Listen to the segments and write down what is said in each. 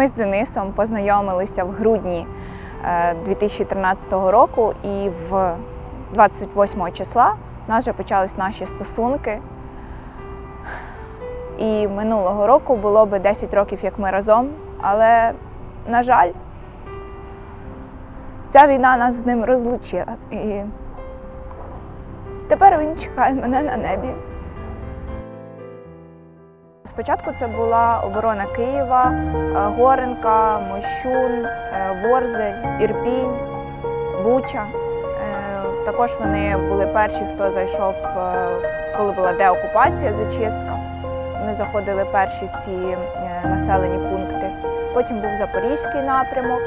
Ми з Денисом познайомилися в грудні е, 2013 року, і в 28 числа у нас вже почались наші стосунки. І минулого року було би 10 років, як ми разом, але, на жаль, ця війна нас з ним розлучила. І тепер він чекає мене на небі. Спочатку це була оборона Києва, е, Горенка, Мощун, е, Ворзель, Ірпінь, Буча. Е, Також вони були перші, хто зайшов, коли була деокупація, зачистка. Вони заходили перші в ці населені пункти. Потім був Запорізький напрямок,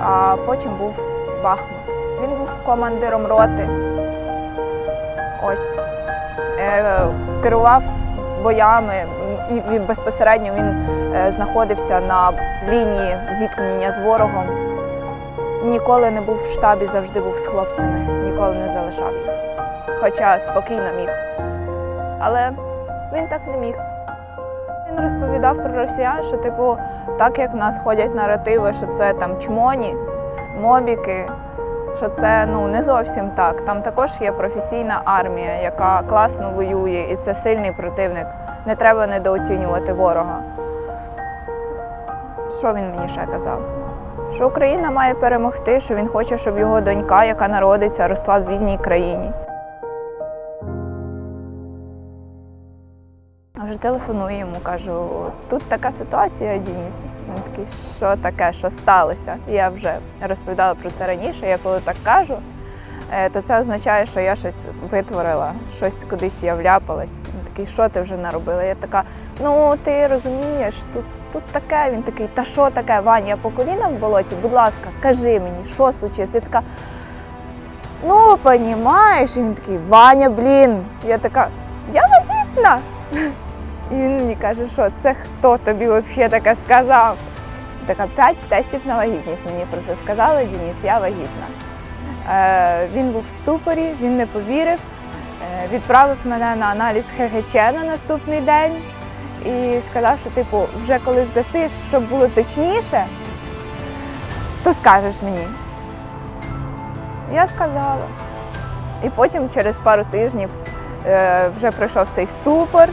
а потім був Бахмут. Він був командиром роти. Ось керував боями і він безпосередньо він е, знаходився на лінії зіткнення з ворогом. Ніколи не був в штабі, завжди був з хлопцями, ніколи не залишав їх. Хоча спокійно міг. Але він так не міг. Він розповідав про росіян, що, типу, так як в нас ходять наративи, що це там чмоні, мобіки, що це ну не зовсім так. Там також є професійна армія, яка класно воює, і це сильний противник. Не треба недооцінювати ворога. Що він мені ще казав? Що Україна має перемогти, що він хоче, щоб його донька, яка народиться, росла в вільній країні. Вже телефоную йому, кажу, тут така ситуація, Дініс. Він такий, що таке, що сталося? Я вже розповідала про це раніше. Я коли так кажу, е, то це означає, що я щось витворила, щось кудись я вляпалась. Він такий, що ти вже наробила? Я така, ну ти розумієш, тут, тут таке. Він такий, та що таке, Ваня, я по колінам в болоті, будь ласка, кажи мені, що случилось? Я така, ну, понімаєш, і він такий, Ваня, блін. Я така, я вагітна. І він мені каже, що це хто тобі взагалі таке сказав? Така п'ять тестів на вагітність мені про це сказали, Дініс, я вагітна. Е, він був в ступорі, він не повірив, е, відправив мене на аналіз ХГЧ на наступний день і сказав, що типу, вже коли здасиш, щоб було точніше, то скажеш мені. Я сказала. І потім через пару тижнів е, вже пройшов цей ступор.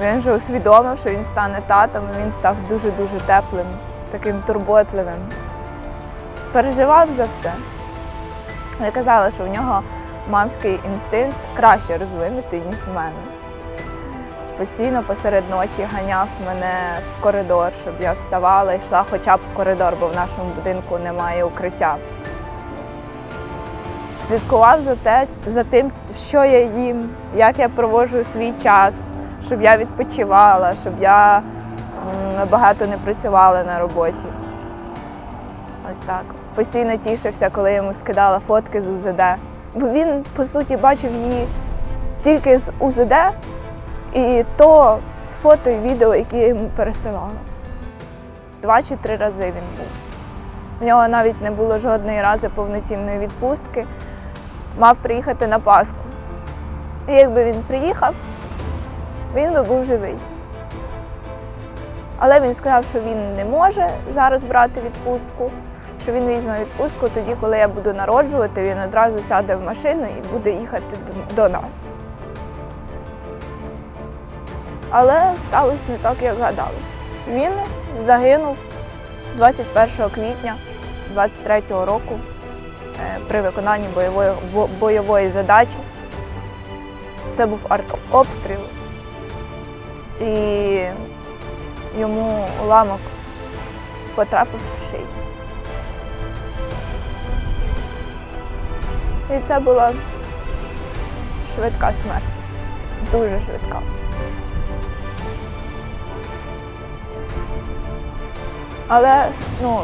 Він вже усвідомив, що він стане татом, він став дуже-дуже теплим, таким турботливим. Переживав за все. Я казала, що в нього мамський інстинкт краще розвинутий, ніж в мене. Постійно посеред ночі ганяв мене в коридор, щоб я вставала і йшла хоча б в коридор, бо в нашому будинку немає укриття. Слідкував за, те, за тим, що я їм, як я проводжу свій час, щоб я відпочивала, щоб я багато не працювала на роботі. Ось так. Постійно тішився, коли я йому скидала фотки з УЗД. Бо він, по суті, бачив її тільки з УЗД і то з фото і відео, які я йому пересилала. Два чи три рази він був. В нього навіть не було жодної рази повноцінної відпустки. Мав приїхати на Пасху. І якби він приїхав, він би був живий. Але він сказав, що він не може зараз брати відпустку, що він візьме відпустку тоді, коли я буду народжувати, він одразу сяде в машину і буде їхати до, нас. Але сталося не так, як гадалося. Він загинув 21 квітня 23-го року е, при виконанні бойової, бо- бойової задачі. Це був артобстріл. І йому уламок потрапив в шию. І це була швидка смерть. Дуже швидка. Але ну,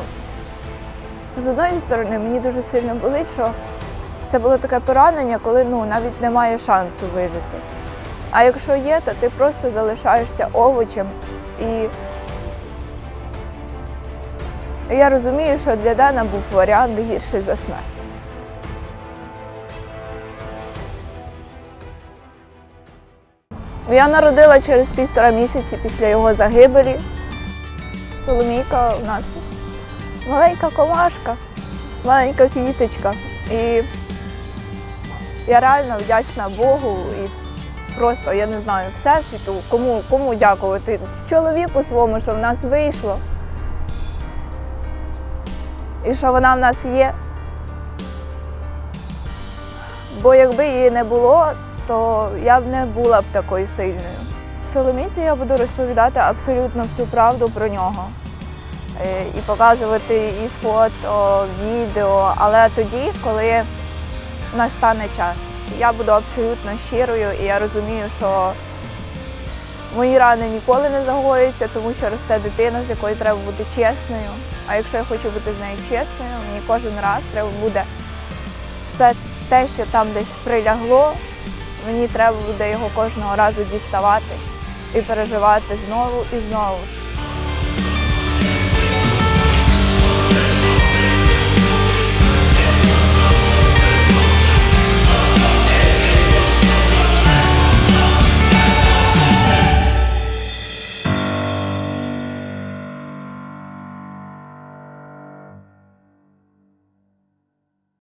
з одної сторони мені дуже сильно болить, що це було таке поранення, коли ну, навіть немає шансу вижити. А якщо є, то ти просто залишаєшся овочем. І я розумію, що для Дана був варіант гірший за смерть. Я народила через півтора місяці після його загибелі. Соломійка у нас маленька комашка, маленька квіточка. І я реально вдячна Богу і просто, я не знаю, Всесвіту, кому, кому дякувати. Чоловіку своєму, що в нас вийшло. І що вона в нас є. Бо якби її не було, то я б не була б такою сильною. В Соломіці я буду розповідати абсолютно всю правду про нього. Е, І показувати і фото, відео, але тоді, коли настане час. Я буду абсолютно щирою, і я розумію, що мої рани ніколи не загоюються, тому що росте дитина, з якою треба бути чесною. А якщо я хочу бути з нею чесною, мені кожен раз треба буде все те, що там десь прилягло, мені треба буде його кожного разу діставати і переживати знову і знову.